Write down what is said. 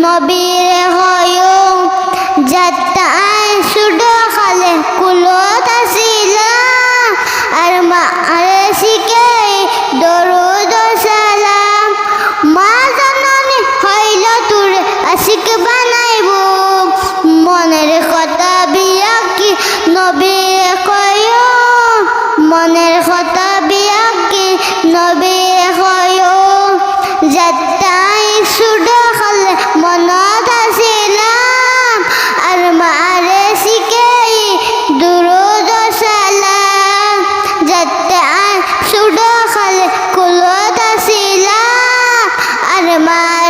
নবীর হয় যাত্রায় সুডো খালে কুলত আসিল আর মা আর শিখে দরুদ my